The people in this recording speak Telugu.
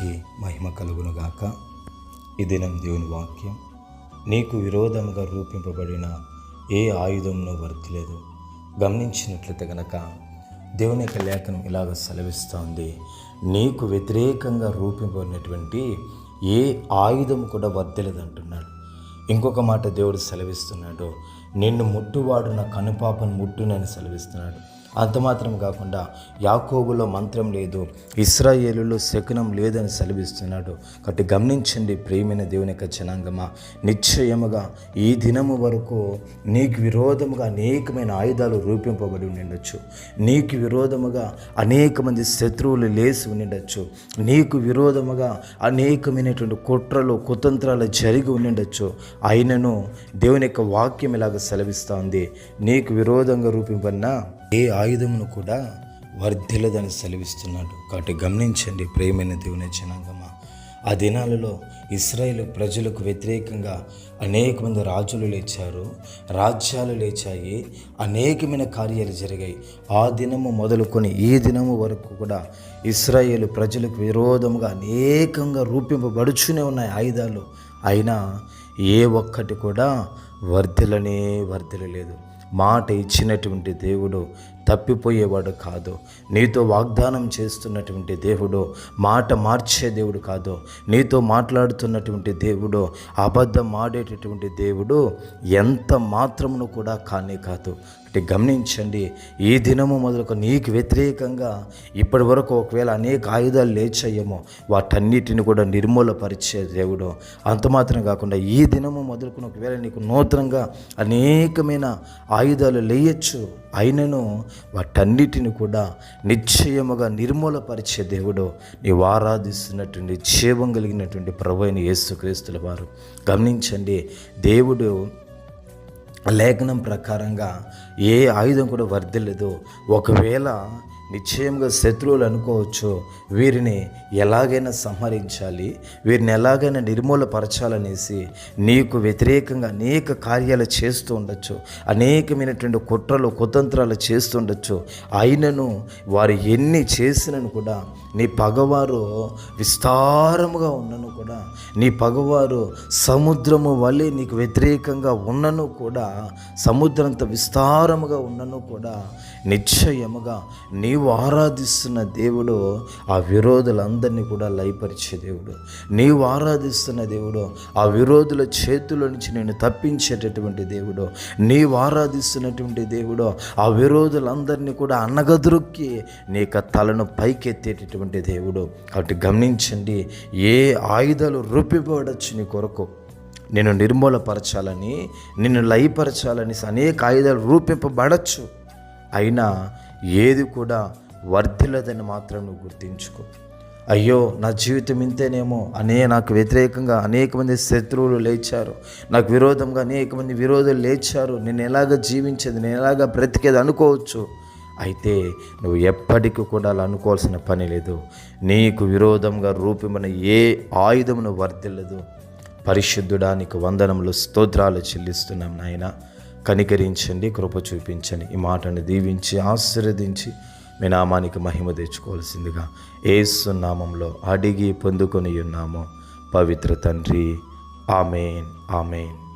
నామానికి మహిమ కలుగునుగాక. ఈ దినం దేవుని వాక్యం. నీకు విరోధముగా రూపింపబడిన ఏ ఆయుధంలో వర్తిలేదు. గమనించినట్లయితే గనక దేవుని యొక్క లేఖనం ఇలాగ సెలవిస్తోంది. నీకు వ్యతిరేకంగా రూపింపబడినటువంటి ఏ ఆయుధం కూడా వర్తిలేదు అంటున్నాడు ఇంకొక మాట దేవుడు సెలవిస్తున్నాడు. నిన్ను ముట్టువాడు నా కనుపాపను ముట్టునని సెలవిస్తున్నాడు. అంతమాత్రం కాకుండా యాకోబులో మంత్రం లేదు ఇస్రాయేలులో శకునం లేదని సెలవిస్తున్నాడు. కాబట్టి గమనించండి ప్రేమైన దేవుని యొక్క జనాంగమా. నిశ్చయముగా ఈ దినము వరకు నీకు విరోధముగా అనేకమైన ఆయుధాలు రూపింపబడి ఉండిండొచ్చు. నీకు విరోధముగా అనేక మంది శత్రువులు లేచి ఉండొచ్చు నీకు విరోధముగా అనేకమైనటువంటి కుట్రలు కుతంత్రాలు జరిగి ఉండొచ్చు అయినను దేవుని యొక్క వాక్యం ఇలాగ సెలవిస్తూ ఉంది. నీకు విరోధంగా రూపింపన్నా ఏ ఆయుధమును కూడా వర్ధిల్లదని సెలవిస్తున్నాడు. కాబట్టి గమనించండి ప్రేమైన దేవుని జనాంగమా. ఆ దినాలలో ఇస్రాయేల్ ప్రజలకు వ్యతిరేకంగా అనేక మంది రాజులు లేచారు. రాజ్యాలు లేచాయి. అనేకమైన కార్యాలు జరిగాయి. ఆ దినము మొదలుకొని ఈ దినము వరకు కూడా ఇస్రాయేల్ ప్రజలకు విరోధముగా అనేకంగా రూపింపబడుచునే ఉన్నాయి ఆయుధాలు. అయినా ఏ ఒక్కటి కూడా వర్ధిలనే వర్ధిలలేదు మాట ఇచ్చినటువంటి దేవుడు తప్పిపోయేవాడు కాదు. నీతో వాగ్దానం చేస్తున్నటువంటి దేవుడు మాట మార్చే దేవుడు కాదు. నీతో మాట్లాడుతున్నటువంటి దేవుడు అబద్ధం ఆడేటటువంటి దేవుడు ఎంత మాత్రమును కూడా కానే కాదు. అంటే గమనించండి ఈ దినము మొదలుకు నీకు వ్యతిరేకంగా ఇప్పటి వరకు ఒకవేళ అనేక ఆయుధాలు లేచయ్యేమో వాటన్నిటిని కూడా నిర్మూలపరిచే దేవుడు. అంత మాత్రం కాకుండా ఈ దినము మొదలుకుని ఒకవేళ నీకు నూతనంగా అనేకమైన ఆయుధాలు లేయచ్చు అయినను వాటన్నిటిని కూడా నిశ్చయముగా నిర్మూలపరిచే దేవుడు నీవు ఆరాధిస్తున్నటువంటి జీవం కలిగినటువంటి ప్రభు అయిన యేసుక్రీస్తుల వారు. గమనించండి దేవుడు లేఖనం ప్రకారంగా ఏ ఆయుధం కూడా వర్ధిల్లదు. ఒకవేళ నిశ్చయంగా శత్రువులు అనుకోవచ్చు వీరిని ఎలాగైనా సంహరించాలి వీరిని ఎలాగైనా నిర్మూలపరచాలనేసి నీకు వ్యతిరేకంగా అనేక కార్యాలు చేస్తూ ఉండొచ్చు అనేకమైనటువంటి కుట్రలు కుతంత్రాలు చేస్తూ ఉండొచ్చు. అయినను వారు ఎన్ని చేసినను కూడా నీ పగవారు విస్తారముగా ఉన్నను కూడా నీ పగవారు సముద్రము వలె నీకు వ్యతిరేకంగా ఉన్నను కూడా సముద్రంత విస్తారముగా ఉన్నను కూడా నిశ్చయముగా నీవు ఆరాధిస్తున్న దేవుడు ఆ విరోధులందరినీ కూడా లయపరిచే దేవుడు. నీవు ఆరాధిస్తున్న దేవుడు ఆ విరోధుల చేతుల నుంచి నేను తప్పించేటటువంటి దేవుడు. నీవు ఆరాధిస్తున్నటువంటి దేవుడు ఆ విరోధులందరినీ కూడా అన్నగదురుక్కి నీ యొక్క తలను పైకెత్తేటటువంటి దేవుడు. కాబట్టి గమనించండి ఏ ఆయుధాలు రూపిపడచ్చు నీ కొరకు. నేను నిర్మూలపరచాలని నిన్ను లయపరచాలని అనేక ఆయుధాలు రూపింపబడచ్చు. అయినా ఏది కూడా వర్ధిల్లదని మాత్రం నువ్వు గుర్తించుకో. అయ్యో నా జీవితం ఇంతేనేమో. అనే నాకు వ్యతిరేకంగా అనేక మంది శత్రువులు లేచారు. నాకు విరోధంగా అనేక మంది విరోధులు లేచారు. నేను ఎలాగ జీవించేది నేను ఎలాగ బ్రతికేది అనుకోవచ్చు. అయితే నువ్వు ఎప్పటికీ కూడా అలా అనుకోవాల్సిన పని లేదు. నీకు విరోధంగా రూపమైన ఏ ఆయుధమును వర్ధిల్లదు. పరిశుద్ధుడానికి వందనములు స్తోత్రాలు చెల్లిస్తున్నాం నాయన. కనికరించండి కృప చూపించండి. ఈ మాటను దీవించి ఆశీర్వదించి మీ నామానికి మహిమ తెచ్చుకోవాల్సిందిగా ఏసునామంలో అడిగి పొందుకొని ఉన్నాము. పవిత్ర తండ్రి. Amen amen.